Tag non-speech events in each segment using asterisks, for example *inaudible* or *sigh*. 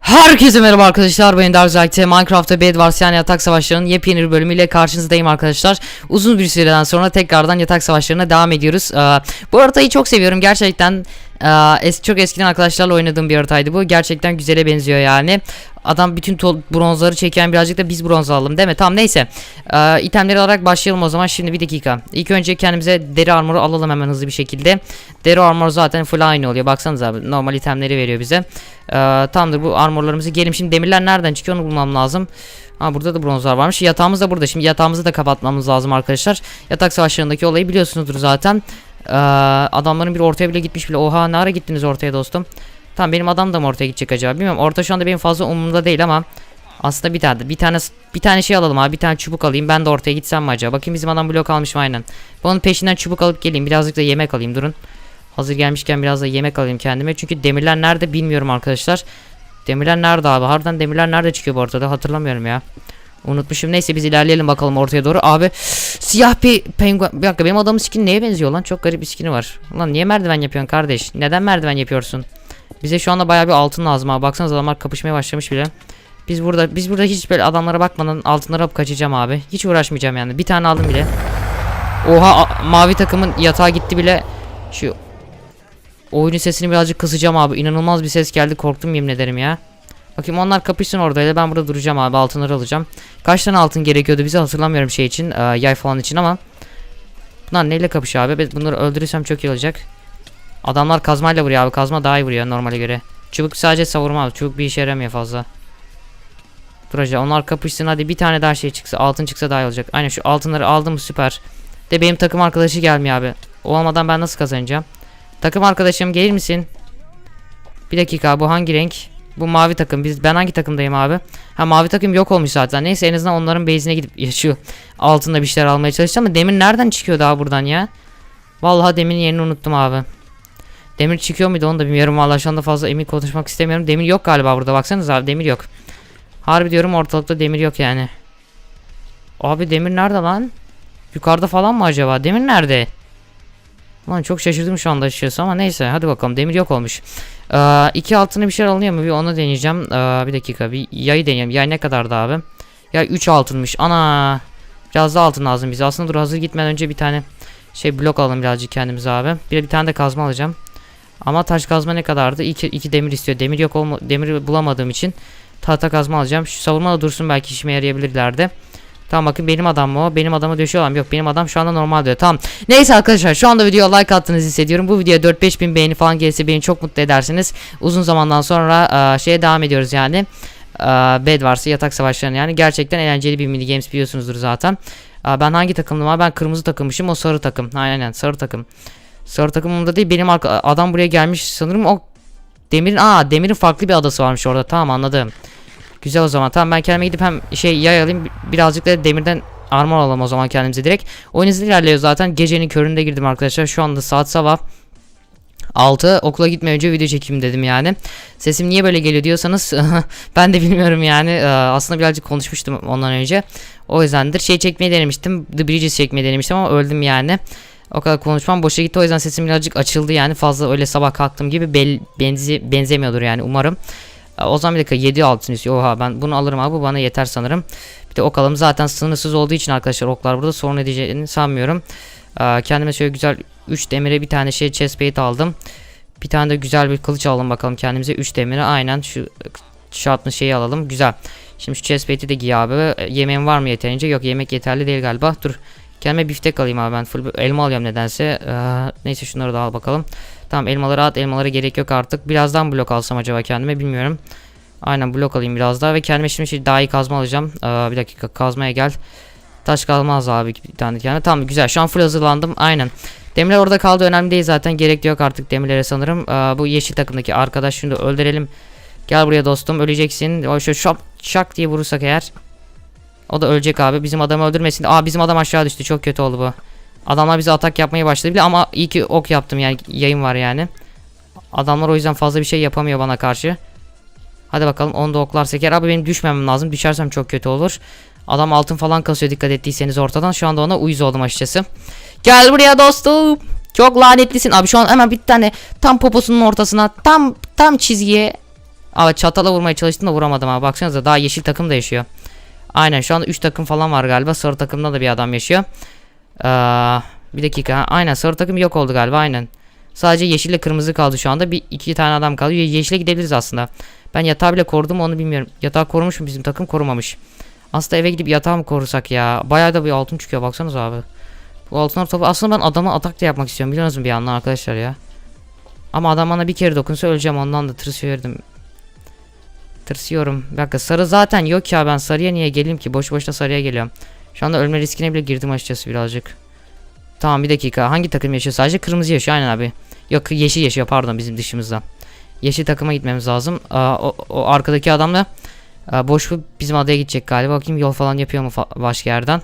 Herkese merhaba arkadaşlar ben Darzak'te Minecraft'ta Bed Wars yani yatak savaşlarının yepyeni bir bölümüyle karşınızdayım arkadaşlar. Uzun bir süreden sonra tekrardan yatak savaşlarına devam ediyoruz. Ee, bu haritayı çok seviyorum gerçekten. Ee, es çok eskiden arkadaşlarla oynadığım bir haritaydı bu. Gerçekten güzele benziyor yani. Adam bütün bronzları çeken birazcık da biz bronz alalım değil mi? Tamam neyse. Ee, itemleri alarak başlayalım o zaman. Şimdi bir dakika. İlk önce kendimize deri armoru alalım hemen hızlı bir şekilde. Deri armor zaten full aynı oluyor. Baksanıza abi normal itemleri veriyor bize. Ee, tamamdır bu armorlarımızı giyelim. Şimdi demirler nereden çıkıyor onu bulmam lazım. Ha burada da bronzlar varmış. Yatağımız da burada. Şimdi yatağımızı da kapatmamız lazım arkadaşlar. Yatak savaşlarındaki olayı biliyorsunuzdur zaten. Ee, adamların bir ortaya bile gitmiş bile. Oha ne ara gittiniz ortaya dostum? Tamam benim adam da mı ortaya gidecek acaba? Bilmiyorum. Orta şu anda benim fazla umurumda değil ama aslında bir tane bir tane bir tane şey alalım abi. Bir tane çubuk alayım. Ben de ortaya gitsem mi acaba? Bakayım bizim adam blok almış mı aynen. Ben onun peşinden çubuk alıp geleyim. Birazcık da yemek alayım. Durun. Hazır gelmişken biraz da yemek alayım kendime. Çünkü demirler nerede bilmiyorum arkadaşlar. Demirler nerede abi? Harbiden demirler nerede çıkıyor bu ortada? Hatırlamıyorum ya. Unutmuşum. Neyse biz ilerleyelim bakalım ortaya doğru. Abi siyah bir penguen. Bir dakika benim adamın skin neye benziyor lan? Çok garip bir skini var. Ulan niye merdiven yapıyorsun kardeş? Neden merdiven yapıyorsun? Bize şu anda bayağı bir altın lazım abi. Baksanıza adamlar kapışmaya başlamış bile. Biz burada biz burada hiç böyle adamlara bakmadan altınları alıp kaçacağım abi. Hiç uğraşmayacağım yani. Bir tane aldım bile. Oha mavi takımın yatağa gitti bile. Şu oyunun sesini birazcık kısacağım abi. İnanılmaz bir ses geldi. Korktum yemin ederim ya. Bakayım onlar kapışsın oradaydı. Ben burada duracağım abi. Altınları alacağım. Kaç tane altın gerekiyordu bize hatırlamıyorum şey için. e, yay falan için ama. Bunlar neyle kapışıyor abi? Ben bunları öldürürsem çok iyi olacak. Adamlar kazmayla vuruyor abi. Kazma daha iyi vuruyor normale göre. Çubuk sadece savurma abi. Çubuk bir işe yaramıyor fazla. Dur onlar kapışsın hadi bir tane daha şey çıksa. Altın çıksa daha iyi olacak. Aynen şu altınları aldım süper. De benim takım arkadaşı gelmiyor abi. O olmadan ben nasıl kazanacağım? Takım arkadaşım gelir misin? Bir dakika bu hangi renk? Bu mavi takım. Biz ben hangi takımdayım abi? Ha mavi takım yok olmuş zaten. Neyse en azından onların base'ine gidip yaşıyor. Altında bir şeyler almaya çalışacağım ama demir nereden çıkıyor daha buradan ya? Vallahi demirin yerini unuttum abi. Demir çıkıyor muydu onu da bilmiyorum. Vallahi şu anda fazla emin konuşmak istemiyorum. Demir yok galiba burada. Baksanıza abi demir yok. Harbi diyorum ortalıkta demir yok yani. Abi demir nerede lan? Yukarıda falan mı acaba? Demir nerede? Lan çok şaşırdım şu anda açıkçası ama neyse hadi bakalım demir yok olmuş. Ee, iki altını bir şey alınıyor mu? Bir onu deneyeceğim. Ee, bir dakika bir yayı deneyeyim. Yay ne kadardı abi? Ya 3 altınmış. Ana. Biraz daha altın lazım bize. Aslında dur hazır gitmeden önce bir tane şey blok alalım birazcık kendimize abi. Bir de bir tane de kazma alacağım. Ama taş kazma ne kadardı? 2 2 demir istiyor. Demir yok olma demir bulamadığım için tahta kazma alacağım. Şu savurma da dursun belki işime yarayabilirlerdi. Tamam bakın benim adam mı o? Benim adamı döşüyorlar. Yok benim adam şu anda normal diyor. Tamam. Neyse arkadaşlar şu anda videoya like attığınızı hissediyorum. Bu videoya 4-5 bin beğeni falan gelirse beni çok mutlu edersiniz. Uzun zamandan sonra e, şeye devam ediyoruz yani. E, Bed Wars'ı yatak savaşlarını yani. Gerçekten eğlenceli bir mini games biliyorsunuzdur zaten. E, ben hangi takımdım abi? Ben kırmızı takımmışım. O sarı takım. Aynen sarı takım. Sarı takımımda değil. Benim adam buraya gelmiş sanırım o Demir'in aa Demir'in farklı bir adası varmış orada. Tamam anladım. Güzel o zaman. Tamam ben kendime gidip hem şey yay alayım bi- birazcık da demirden armor alalım o zaman kendimize direkt. Oyun hızlı ilerliyor zaten. Gecenin köründe girdim arkadaşlar. Şu anda saat sabah 6 okula gitmeden önce video çekeyim dedim yani. Sesim niye böyle geliyor diyorsanız *laughs* ben de bilmiyorum yani. Ee, Aslında birazcık konuşmuştum ondan önce. O yüzdendir. Şey çekmeyi denemiştim. The Bridges çekmeyi denemiştim ama öldüm yani. O kadar konuşmam boşa gitti. O yüzden sesim birazcık açıldı yani. Fazla öyle sabah kalktığım gibi benzi, benzemiyordur yani umarım. O zaman bir dakika 7 altın istiyor. Oha ben bunu alırım abi bu bana yeter sanırım. Bir de ok alalım zaten sınırsız olduğu için arkadaşlar oklar burada sorun edeceğini sanmıyorum. Kendime şöyle güzel 3 demire bir tane şey chestplate aldım. Bir tane de güzel bir kılıç alalım bakalım kendimize 3 demire aynen şu şartlı şeyi alalım güzel. Şimdi şu chestplate'i de giy abi. Yemeğim var mı yeterince? Yok yemek yeterli değil galiba. Dur. Kendime biftek alayım abi ben full elma alıyorum nedense. Ee, neyse şunları da al bakalım. Tamam elmaları at elmalara gerek yok artık. Birazdan blok alsam acaba kendime bilmiyorum. Aynen blok alayım biraz daha ve kendime şimdi şey daha iyi kazma alacağım. Ee, bir dakika kazmaya gel. Taş kalmaz abi bir tane kendime. Tamam güzel şu an full hazırlandım. Aynen. Demirler orada kaldı önemli değil zaten. Gerek yok artık demirlere sanırım. Ee, bu yeşil takımdaki arkadaş da öldürelim. Gel buraya dostum öleceksin. O şu şap şak diye vurursak eğer. O da ölecek abi. Bizim adamı öldürmesin. Aa bizim adam aşağı düştü. Çok kötü oldu bu. Adamlar bize atak yapmaya başladı bile ama iyi ki ok yaptım yani yayın var yani. Adamlar o yüzden fazla bir şey yapamıyor bana karşı. Hadi bakalım onu da oklar seker. Abi benim düşmemem lazım. Düşersem çok kötü olur. Adam altın falan kasıyor dikkat ettiyseniz ortadan. Şu anda ona uyuz oldum açıkçası. Gel buraya dostum. Çok lanetlisin. Abi şu an hemen bir tane tam poposunun ortasına tam tam çizgiye. Abi çatala vurmaya çalıştım da vuramadım abi. Baksanıza daha yeşil takım da yaşıyor. Aynen şu anda 3 takım falan var galiba. Sarı takımda da bir adam yaşıyor. Ee, bir dakika. Aynen sarı takım yok oldu galiba aynen. Sadece yeşille kırmızı kaldı şu anda. Bir iki tane adam kaldı. Ye- Yeşile gidebiliriz aslında. Ben yatağı bile korudum mu onu bilmiyorum. Yatağı korumuş mu bizim takım korumamış. Aslında eve gidip yatağı mı korusak ya? Bayağı da bir altın çıkıyor baksanıza abi. Bu altınlar topu aslında ben adama atak da yapmak istiyorum biliyor musunuz bir yandan arkadaşlar ya. Ama adam bana bir kere dokunsa öleceğim ondan da tırsıyordum. Tırsıyorum. Bir sarı zaten yok ya ben sarıya niye geleyim ki? Boş boşuna sarıya geliyorum. Şu anda ölme riskine bile girdim açıkçası birazcık. Tamam bir dakika. Hangi takım yaşıyor? Sadece kırmızı yaşıyor aynen abi. Yok yeşil yaşıyor pardon bizim dışımızda. Yeşil takıma gitmemiz lazım. Aa, o, o arkadaki adam da aa, boş bizim adaya gidecek galiba. Bakayım yol falan yapıyor mu fa- başka yerden.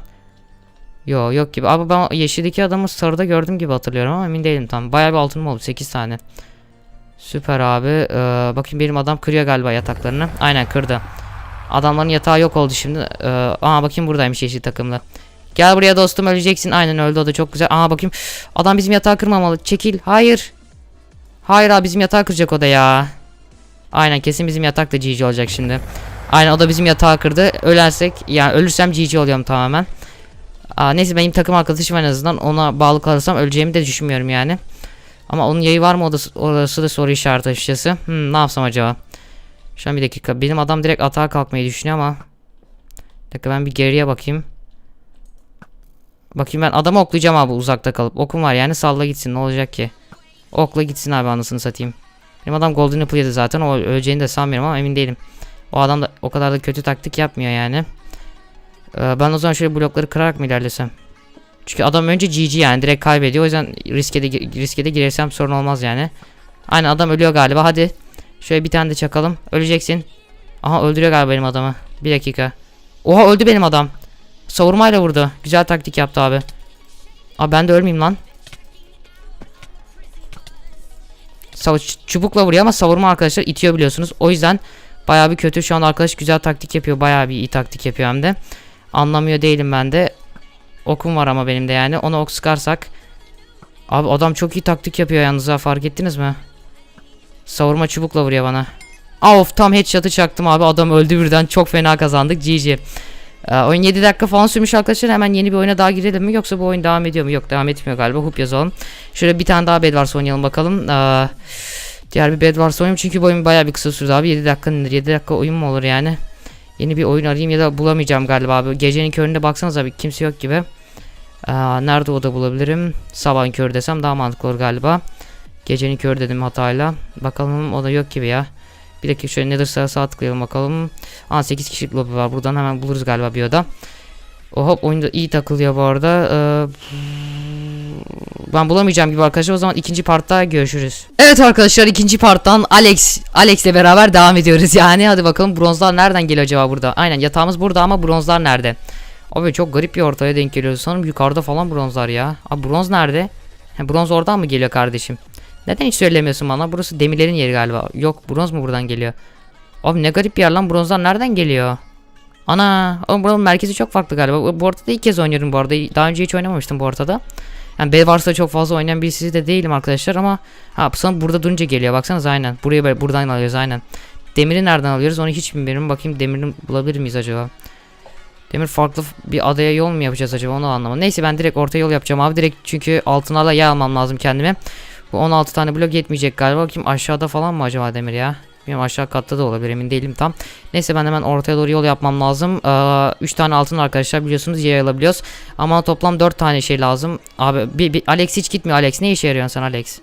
Yo yok gibi. Abi ben yeşildeki adamı sarıda gördüm gibi hatırlıyorum ama emin değilim tam. Bayağı bir altınım oldu 8 tane. Süper abi. Ee, bakayım benim adam kırıyor galiba yataklarını. Aynen kırdı. Adamların yatağı yok oldu şimdi. Ee, aa bakayım buradaymış yeşil takımlı. Gel buraya dostum öleceksin. Aynen öldü o da çok güzel. Aa bakayım. Adam bizim yatağı kırmamalı. Çekil. Hayır. Hayır abi bizim yatağı kıracak o da ya. Aynen kesin bizim yatak da GG olacak şimdi. Aynen o da bizim yatağı kırdı. Ölersek yani ölürsem GG oluyorum tamamen. Aa, neyse benim takım arkadaşım en azından ona bağlı kalırsam öleceğimi de düşünmüyorum yani. Ama onun yayı var mı orası, orası da soru işareti açıkçası. Hmm, ne yapsam acaba? Şu an bir dakika. Benim adam direkt atağa kalkmayı düşünüyor ama. Bir dakika ben bir geriye bakayım. Bakayım ben adamı oklayacağım abi uzakta kalıp. Okum var yani salla gitsin ne olacak ki? Okla gitsin abi anasını satayım. Benim adam Golden Apple yedi zaten o öleceğini de sanmıyorum ama emin değilim. O adam da o kadar da kötü taktik yapmıyor yani. Ee, ben o zaman şöyle blokları kırarak mı ilerlesem? Çünkü adam önce GG yani direkt kaybediyor. O yüzden riske de, riske de girersem sorun olmaz yani. Aynen adam ölüyor galiba hadi. Şöyle bir tane de çakalım. Öleceksin. Aha öldürüyor galiba benim adamı. Bir dakika. Oha öldü benim adam. Savurmayla vurdu. Güzel taktik yaptı abi. Abi ben de ölmeyeyim lan. Sav çubukla vuruyor ama savurma arkadaşlar itiyor biliyorsunuz. O yüzden bayağı bir kötü. Şu an arkadaş güzel taktik yapıyor. Bayağı bir iyi taktik yapıyor hem de. Anlamıyor değilim ben de. Okum var ama benim de yani. Ona ok sıkarsak. Abi adam çok iyi taktik yapıyor yalnız ha fark ettiniz mi? Savurma çubukla vuruyor bana. Aa, Of tam headshot'ı çaktım abi adam öldü birden çok fena kazandık GG. Ee, oyun 7 dakika falan sürmüş arkadaşlar hemen yeni bir oyuna daha girelim mi yoksa bu oyun devam ediyor mu? Yok devam etmiyor galiba hoop yazalım. Şöyle bir tane daha Bedwars oynayalım bakalım. Ee, diğer bir Bedwars oynayalım çünkü bu oyun bayağı bir kısa sürdü abi 7 dakika nedir 7 dakika oyun mu olur yani? Yeni bir oyun arayayım ya da bulamayacağım galiba abi. Gecenin köründe baksanız abi kimse yok gibi. Ee, nerede o da bulabilirim? Sabahın körü desem daha mantıklı olur galiba. Gecenin körü dedim hatayla. Bakalım o da yok gibi ya. Bir dakika şöyle nedir sağa sağa tıklayalım bakalım. Aa 8 kişilik lobi var. Buradan hemen buluruz galiba bir oda. O hop oyunda iyi takılıyor bu arada. Ee, ben bulamayacağım gibi arkadaşlar. O zaman ikinci partta görüşürüz. Evet arkadaşlar ikinci parttan Alex Alex'le beraber devam ediyoruz yani. Hadi bakalım bronzlar nereden geliyor acaba burada? Aynen yatağımız burada ama bronzlar nerede? Abi çok garip bir ortaya denk geliyor. Sanırım yukarıda falan bronzlar ya. Abi bronz nerede? Bronz oradan mı geliyor kardeşim? Neden hiç söylemiyorsun bana? Burası demirlerin yeri galiba. Yok bronz mu buradan geliyor? Abi ne garip bir yer lan bronzlar nereden geliyor? Ana, oğlum buranın merkezi çok farklı galiba. Bu- ortada ilk kez oynuyorum bu arada. Daha önce hiç oynamamıştım bu ortada. Yani Bedwars'ta çok fazla oynayan birisi de değilim arkadaşlar ama ha sanırım burada durunca geliyor. Baksanız aynen. Buraya böyle buradan alıyoruz aynen. Demiri nereden alıyoruz onu hiç bilmiyorum. Bakayım demirini bulabilir miyiz acaba? Demir farklı bir adaya yol mu yapacağız acaba onu anlamadım. Neyse ben direkt orta yol yapacağım abi. Direkt çünkü altınlarla yağ almam lazım kendime. Bu 16 tane blok yetmeyecek galiba. Bakayım aşağıda falan mı acaba demir ya? Bilmiyorum aşağı katta da olabilir emin değilim tam. Neyse ben hemen ortaya doğru yol yapmam lazım. 3 tane altın arkadaşlar biliyorsunuz yay alabiliyoruz. Ama toplam 4 tane şey lazım. Abi bir, bir- Alex hiç gitmiyor Alex. Ne işe yarıyorsun sen Alex?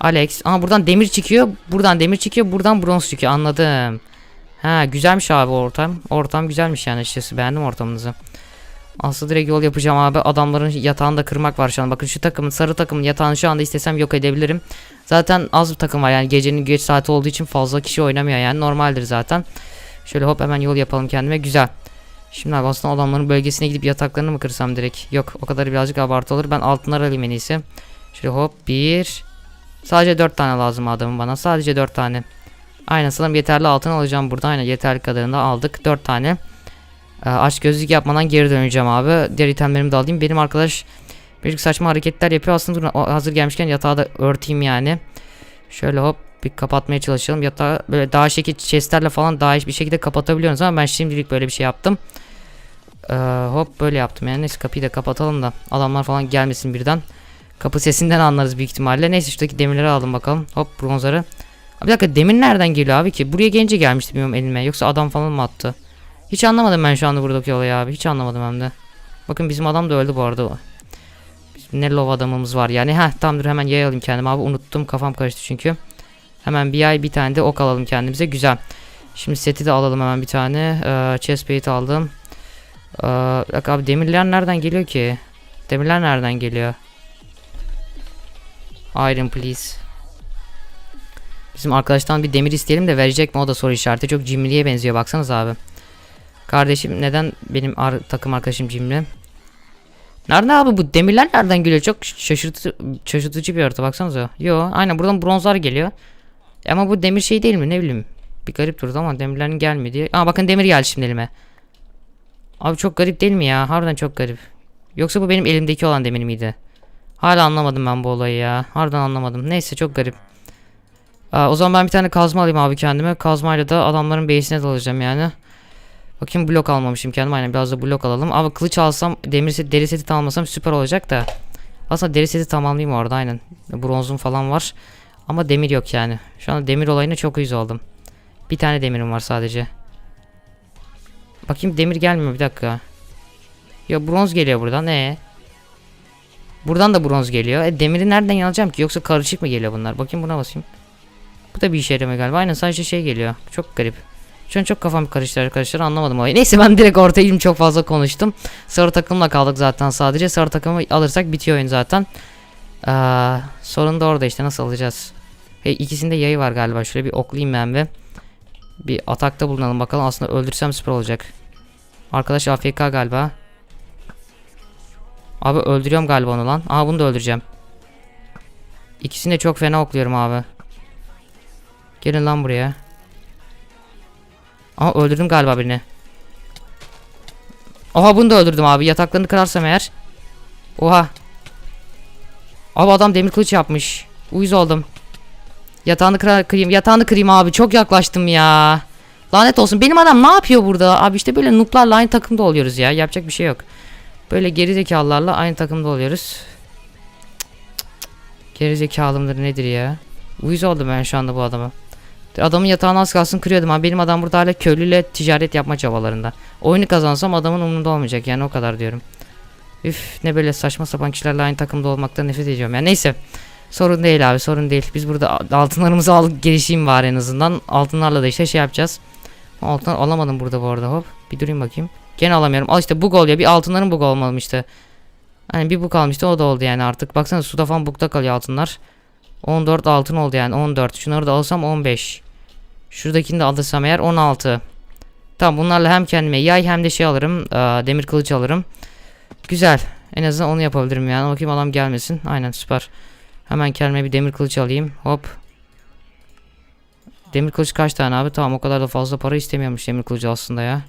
Alex. Ama buradan demir çıkıyor. Buradan demir çıkıyor. Buradan bronz çıkıyor. Anladım. Ha güzelmiş abi ortam. Ortam güzelmiş yani açıkçası. Beğendim ortamınızı. Aslında direkt yol yapacağım abi. Adamların yatağını da kırmak var şu an. Bakın şu takımın sarı takımın yatağını şu anda istesem yok edebilirim. Zaten az bir takım var yani gecenin geç saati olduğu için fazla kişi oynamıyor yani normaldir zaten. Şöyle hop hemen yol yapalım kendime güzel. Şimdi abi aslında adamların bölgesine gidip yataklarını mı kırsam direkt? Yok o kadar birazcık abartı olur. Ben altınları alayım en iyisi. Şöyle hop bir. Sadece 4 tane lazım adamın bana. Sadece 4 tane. Aynen sanırım yeterli altın alacağım burada. Aynen yeterli kadarını da aldık. 4 tane. Ee, aç gözlük yapmadan geri döneceğim abi. Diğer itemlerimi de alayım. Benim arkadaş birazcık saçma hareketler yapıyor. Aslında hazır gelmişken yatağı da örteyim yani. Şöyle hop bir kapatmaya çalışalım. Yatağı böyle daha şekil chestlerle falan daha bir şekilde kapatabiliyoruz ama ben şimdilik böyle bir şey yaptım. Ee, hop böyle yaptım yani. Neyse kapıyı da kapatalım da adamlar falan gelmesin birden. Kapı sesinden anlarız büyük ihtimalle. Neyse şuradaki demirleri aldım bakalım. Hop bronzları. Bir dakika demir nereden geliyor abi ki? Buraya gelince gelmişti bilmiyorum elime. Yoksa adam falan mı attı? Hiç anlamadım ben şu anda buradaki olayı abi. Hiç anlamadım hem de. Bakın bizim adam da öldü bu arada. Ne lov adamımız var yani. Heh tamamdır hemen yay alayım kendim abi. Unuttum kafam karıştı çünkü. Hemen bir yay bir tane de ok alalım kendimize. Güzel. Şimdi seti de alalım hemen bir tane. Ee, chest plate aldım. Ee, bak abi demirler nereden geliyor ki? Demirler nereden geliyor? Iron please. Bizim arkadaştan bir demir isteyelim de verecek mi o da soru işareti. Çok cimriye benziyor baksanız abi. Kardeşim neden benim ar- takım arkadaşım cimri? Nerede abi bu demirler nereden geliyor? Çok şaşırtıcı, şaşırtıcı bir harita baksanıza. Yo aynen buradan bronzlar geliyor. Ama bu demir şey değil mi ne bileyim. Bir garip durdu ama demirlerin gelmedi. Aa bakın demir geldi şimdi elime. Abi çok garip değil mi ya? Harbiden çok garip. Yoksa bu benim elimdeki olan demir miydi? Hala anlamadım ben bu olayı ya. Harbiden anlamadım. Neyse çok garip. O zaman ben bir tane kazma alayım abi kendime. Kazmayla da adamların base'ine dalacağım yani. Bakayım blok almamışım kendime. Aynen biraz da blok alalım. Abi kılıç alsam demir set, deri seti tamamlasam süper olacak da. Aslında deri seti tamamlayayım orada aynen. Bronzum falan var. Ama demir yok yani. Şu anda demir olayına çok uyuz oldum. Bir tane demirim var sadece. Bakayım demir gelmiyor bir dakika. Ya bronz geliyor buradan. Ee. Buradan da bronz geliyor. E demiri nereden alacağım ki? Yoksa karışık mı geliyor bunlar? Bakayım buna basayım. Bu da bir işe yaramıyor galiba. Aynen sadece şey geliyor. Çok garip. Şu an çok kafam karıştı arkadaşlar anlamadım olayı. *laughs* Neyse ben direkt orta ilim çok fazla konuştum. Sarı takımla kaldık zaten sadece. Sarı takımı alırsak bitiyor oyun zaten. Aa, sorun da orada işte nasıl alacağız. Hey, ikisinde yayı var galiba. Şöyle bir oklayayım ben ve bir atakta bulunalım bakalım. Aslında öldürsem süper olacak. Arkadaş AFK galiba. Abi öldürüyorum galiba onu lan. Aa bunu da öldüreceğim. İkisini de çok fena okluyorum abi. Gelin lan buraya. Aa öldürdüm galiba birini. Oha bunu da öldürdüm abi. Yataklarını kırarsam eğer. Oha. Abi adam demir kılıç yapmış. Uyuz oldum. Yatağını kırar, kırayım. Yatağını kırayım abi. Çok yaklaştım ya. Lanet olsun. Benim adam ne yapıyor burada? Abi işte böyle nooblarla aynı takımda oluyoruz ya. Yapacak bir şey yok. Böyle gerizekalılarla aynı takımda oluyoruz. Gerizekalı mıdır nedir ya? Uyuz oldum ben şu anda bu adama. Adamın yatağını az kalsın kırıyordum ama benim adam burada hala köylüyle ticaret yapma çabalarında. Oyunu kazansam adamın umurunda olmayacak yani o kadar diyorum. Üf ne böyle saçma sapan kişilerle aynı takımda olmaktan nefret ediyorum ya neyse. Sorun değil abi sorun değil. Biz burada altınlarımızı alıp gelişeyim var en azından. Altınlarla da işte şey yapacağız. Altınlar alamadım burada bu arada hop. Bir durayım bakayım. Gene alamıyorum. Al işte bug oluyor. Bir altınların bug olmamıştı. Hani bir bug kalmıştı o da oldu yani artık. Baksana suda falan bugda kalıyor altınlar. 14 altın oldu yani 14. Şunları da alsam 15. Şuradakini de alırsam eğer 16. Tamam bunlarla hem kendime yay hem de şey alırım. eee, demir kılıç alırım. Güzel. En azından onu yapabilirim yani. Bakayım adam gelmesin. Aynen süper. Hemen kendime bir demir kılıç alayım. Hop. Demir kılıç kaç tane abi? Tamam o kadar da fazla para istemiyormuş demir kılıcı aslında ya.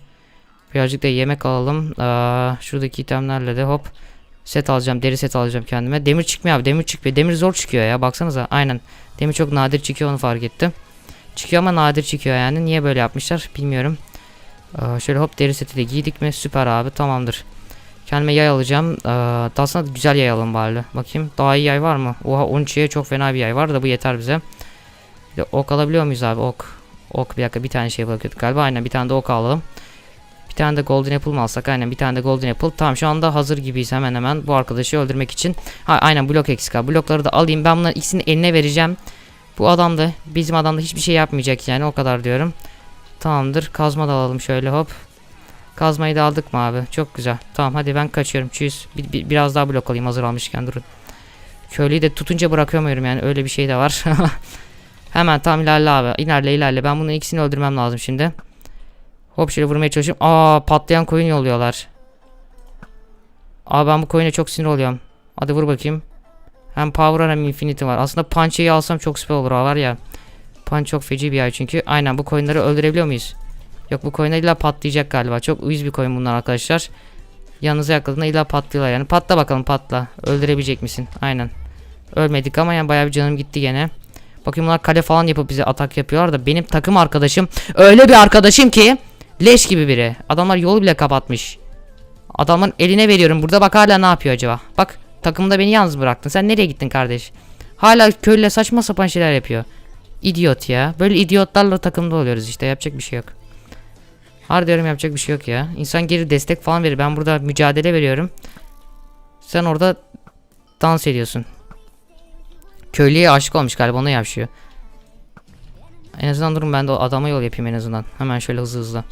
Birazcık da yemek alalım. Eee, şuradaki itemlerle de hop. Set alacağım. Deri set alacağım kendime. Demir çıkmıyor abi. Demir çıkmıyor. Demir zor çıkıyor ya. Baksanıza. Aynen. Demir çok nadir çıkıyor onu fark ettim. Çıkıyor ama nadir çıkıyor yani. Niye böyle yapmışlar bilmiyorum. Ee, şöyle hop deri seti de giydik mi? Süper abi tamamdır. Kendime yay alacağım. Ee, daha aslında güzel yay alalım bari. Bakayım daha iyi yay var mı? Oha 13'ye çok fena bir yay var da bu yeter bize. Bir de ok alabiliyor muyuz abi ok? Ok bir dakika bir tane şey bakıyorduk galiba. Aynen bir tane de ok alalım. Bir tane de golden apple mı alsak? Aynen bir tane de golden apple. Tamam şu anda hazır gibiyiz hemen hemen bu arkadaşı öldürmek için. Ha, aynen blok eksik abi. Blokları da alayım. Ben bunların ikisini eline vereceğim. Bu adam da bizim adam da hiçbir şey yapmayacak yani o kadar diyorum. Tamamdır. Kazma da alalım şöyle hop. Kazmayı da aldık mı abi? Çok güzel. Tamam hadi ben kaçıyorum. Çüz. Bir, bir- biraz daha blok alayım hazır almışken durun. Köylüyü de tutunca bırakamıyorum yani öyle bir şey de var. *laughs* Hemen tam ilerle abi. İlerle ilerle. Ben bunun ikisini öldürmem lazım şimdi. Hop şöyle vurmaya çalışıyorum. Aa patlayan koyun yolluyorlar. Aa ben bu koyuna çok sinir oluyorum. Hadi vur bakayım. Hem power hem infinity var. Aslında punch'ı alsam çok süper olur ha var ya. Punch çok feci bir ay çünkü. Aynen bu coinleri öldürebiliyor muyuz? Yok bu koyuna illa patlayacak galiba. Çok uyuz bir koyun bunlar arkadaşlar. Yanınıza yakladığında illa patlıyorlar yani. Patla bakalım patla. Öldürebilecek misin? Aynen. Ölmedik ama yani bayağı bir canım gitti gene. Bakayım bunlar kale falan yapıp bize atak yapıyorlar da benim takım arkadaşım öyle bir arkadaşım ki leş gibi biri. Adamlar yolu bile kapatmış. Adamın eline veriyorum. Burada bak hala ne yapıyor acaba? Bak takımda beni yalnız bıraktın. Sen nereye gittin kardeş? Hala köylüyle saçma sapan şeyler yapıyor. İdiot ya. Böyle idiotlarla takımda oluyoruz işte. Yapacak bir şey yok. Harbi diyorum yapacak bir şey yok ya. İnsan geri destek falan verir. Ben burada mücadele veriyorum. Sen orada dans ediyorsun. Köylüye aşık olmuş galiba onu yapışıyor. En azından durun ben de adama yol yapayım en azından. Hemen şöyle hızlı hızlı.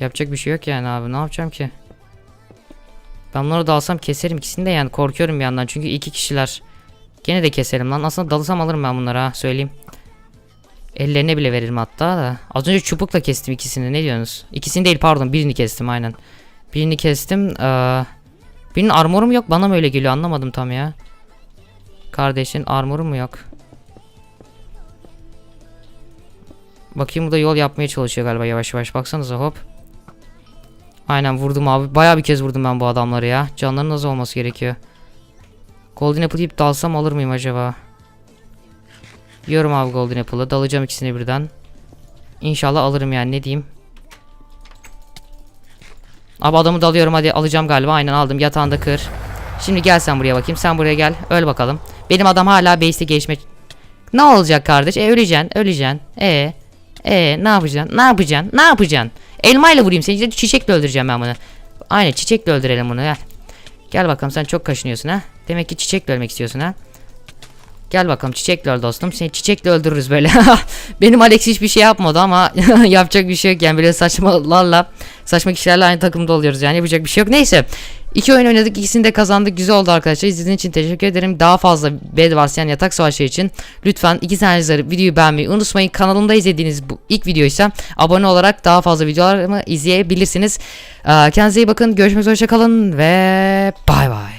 Yapacak bir şey yok yani abi. Ne yapacağım ki? Ben bunları da alsam keserim ikisini de yani korkuyorum bir yandan çünkü iki kişiler. Gene de keserim lan. Aslında dalısam alırım ben bunları ha söyleyeyim. Ellerine bile veririm hatta da. Az önce çubukla kestim ikisini ne diyorsunuz? İkisini değil pardon birini kestim aynen. Birini kestim. Ee, birinin armoru mu yok bana mı öyle geliyor anlamadım tam ya. Kardeşin armoru mu yok? Bakayım bu da yol yapmaya çalışıyor galiba yavaş yavaş. Baksanıza hop. Aynen vurdum abi. Bayağı bir kez vurdum ben bu adamları ya. Canların az olması gerekiyor. Golden Apple yiyip dalsam alır mıyım acaba? Yiyorum abi Golden Apple'ı. Dalacağım ikisini birden. İnşallah alırım yani ne diyeyim. Abi adamı dalıyorum hadi alacağım galiba. Aynen aldım. Yatağında kır. Şimdi gel sen buraya bakayım. Sen buraya gel. Öl bakalım. Benim adam hala base'te geçme. Ne olacak kardeş? E öleceksin. Öleceksin. E e ne yapacaksın? Ne yapacaksın? Ne yapacaksın? Elmayla vurayım seni. Çiçekle öldüreceğim ben bunu. Aynen çiçekle öldürelim bunu. Gel. Gel bakalım sen çok kaşınıyorsun ha. Demek ki çiçekle ölmek istiyorsun ha. Gel bakalım çiçekle öl dostum. Seni çiçekle öldürürüz böyle. *laughs* Benim Alex hiçbir şey yapmadı ama *laughs* yapacak bir şey yok yani böyle saçmalarla saçma kişilerle aynı takımda oluyoruz yani yapacak bir şey yok. Neyse. İki oyun oynadık ikisini de kazandık. Güzel oldu arkadaşlar. İzlediğiniz için teşekkür ederim. Daha fazla Bed Wars yani yatak savaşı için lütfen iki tanenizi videoyu beğenmeyi unutmayın. Kanalımda izlediğiniz bu ilk videoysa abone olarak daha fazla videolarımı izleyebilirsiniz. Ee, kendinize iyi bakın. Görüşmek üzere. Hoşça kalın ve bay bay